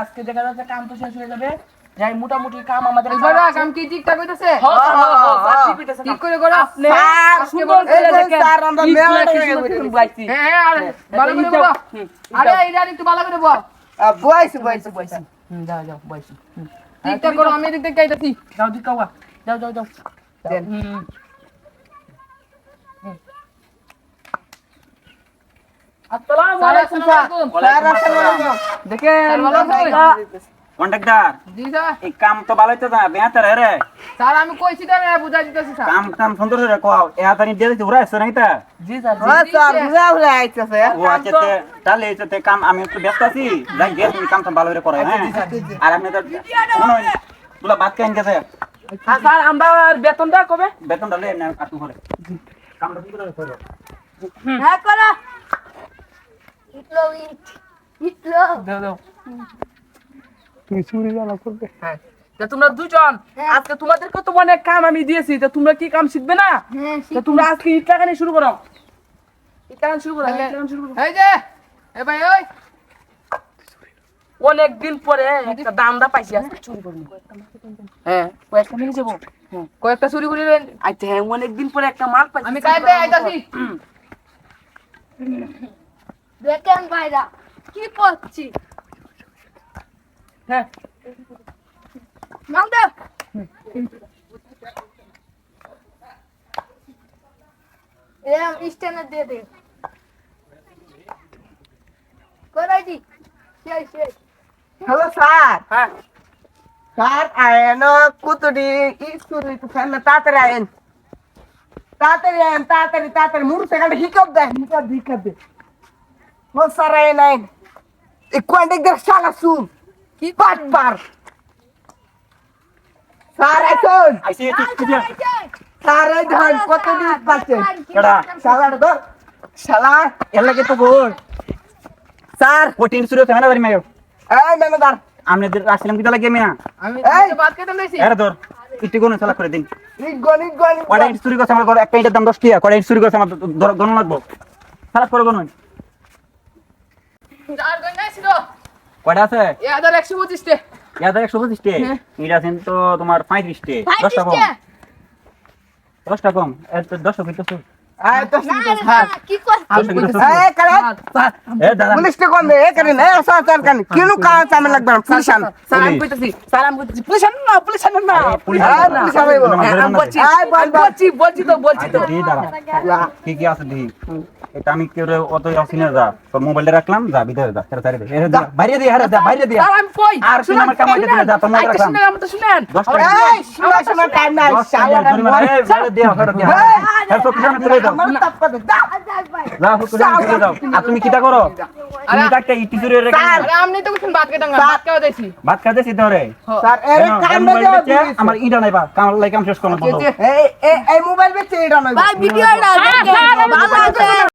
আজকে দেখা যাচ্ছে কাম তো শেষ হয়ে যাবে। যাই মোটামুটি কাম আমাদের বড় কাম কি ঠিকঠাক হইতাছে? হ্যাঁ, হ্যাঁ, হ্যাঁ, ঠিক হইতেছে ঠিক। করে করো। আপনি সুন্দর করে দেখেন, স্যার, আমরা মেলা করে বাইছি। হ্যাঁ হ্যাঁ আর ভালো করে বলো। আরে। এইটা একটু ভালো করে বল। বয়স বয়স বয়স হুম, যাও যাও বাইছি ঠিকঠাক করো আমি এদিক থেকে আইতাছি। যাও দিক কাওয়া যাও যাও যাও। হুম। আসসালামু স্যার, আলাইকুম আসসালামু স্যার আলাইকুম। স্যার আসসালামু আলাইকুম দেখেন স্যার, ভালো আছেন? কন্ট্রাক্টর জি স্যার এই কাম তো ভালো হইতে না বেহাতে রে রে স্যার আমি কইছি বুঝাই দিতেছি কাম কাম সুন্দর রে কও এ হাতানি দিয়ে দিতে উড়া নাকি তা? জি স্যার হ্যাঁ স্যার বুঝা বুঝা আইতেছে। ও আছে তে তাহলে এই কাম আমি একটু ব্যস্ত আছি। যাই গিয়ে তুমি কাম ভালো করে করে হ্যাঁ? আর আপনি তো তুলা কেন গেছে? হ্যাঁ, স্যার আমরা বেতনটা কবে? বেতন ডালে না আর তুমি করে কামটা কি করে করো হ্যাঁ করো। দাও দাও হ্যাঁ। তা তোমরা দুজন হ্যাঁ। আজকে তোমাদেরকে তো অনেক কাম আমি দিয়েছি তা তোমরা কি কাম শিখবে না? হ্যাঁ তা তোমরা আজকে ইট লাগানি শুরু করো। ইট লাগানি শুরু করো ইট লাগানি শুরু করো। এই যে এ ভাই ওই। অনেক দিন পরে একটা দামদা পাইছি আজকে চুরি করব। হ্যাঁ কয়েকটা যাব। হ্যাঁ কয়েকটা চুরি করে আচ্ছা হ্যাঁ অনেক দিন পরে একটা মাল পাইছি। আমি কাইতে আইতাছি। দেখেন ভাইরা কি করছি হ্যাঁ নাম দাও এরম স্ট্যান্ডার দিয়ে দে করাই দি শেষ শেষ হ্যালো স্যার হ্যাঁ স্যার আয়েন কুতুডি স্কুল তো সামনে তাড়াতাড়ি আয়েন তাড়াতাড়ি আয়েন তাড়াতাড়ি তাড়াতাড়ি মুরু সেখানে হিকপ দেয় হিকপ হিকপ দে ও স্যার আয়েন আয়েন এই কোয়ান্টিক দের শালা শুন কি পাট পার। স্যার এখন আইসি তুই তুই স্যার এই ধান কত দিন পাচ্ছে কেডা? শালার ধর। শালা এর লাগে তো গোল স্যার। কঠিন শুরু হতে না বাড়ি মাইও। এই ম্যানেজার আপনি আসলাম কি লাগে মিয়া? আমি তো লইছি। এর কোন চালা করে দিন। নিগন কয়টা ইট চুরি করছে? আমার ঘরে একটা ইটের দাম দশ টাকা কয়টা ইট চুরি করছে? আমার ধর- গণ লাগবো। খারাপ করে গণ কয়টা আছে একশো ইয়াদের একশো ইট আছেন তো তোমার দশটা কম। দশটা কম। দশটা কইতেছো। আমি আচ্ছা, কেউ অত অসিনে যা। তোর মোবাইলটা রাখলাম যা ভিতরে যা বাইরে দিয়ে আরে যা বাইরে দিয়ে আর শুনে আমার কামাইতে দিলে যা তোমার আইতে রাখলাম। শুনেন শালা বাইরে দিয়ে দাও দাও। আর তুমি কিটা করো? তুমি একটা ইটি চুরি তো কিছু ভাত খেতে ভাত খাওয়া দিয়েছি ভাত খাইতে সিদ্ধ রে স্যার এর কাম না আমার ইটা নাই বা কাম লাই কাম শেষ এই এই মোবাইল বেচে ভাই আছে।